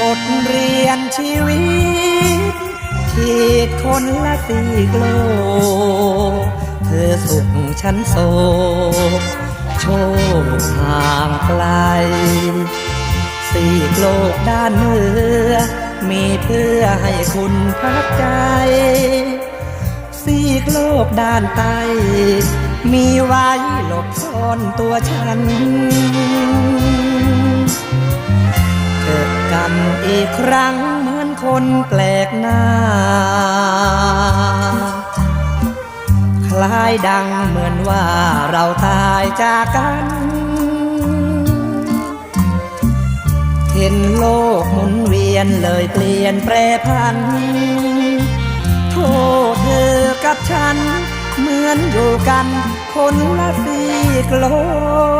บทเรียนชีวิตขีดคนละสี่โลกเธอสุขฉันโศกโชคห่างไกล สี่โลกด้านเหนือ มีเพื่อให้คุณพักใจ สี่โลกด้านใต้ มีไว้หลบซ่อนตัวฉัน อกันอีกครั้งเหมือนคนแปลกหน้า คล้ายดังเหมือนว่าเราตายจากกัน เห็นโลกหมุนเวียนเลยเปลี่ยนแปรพัน โทษเธอกับฉัน เหมือนอยู่กันคนละซีกโลก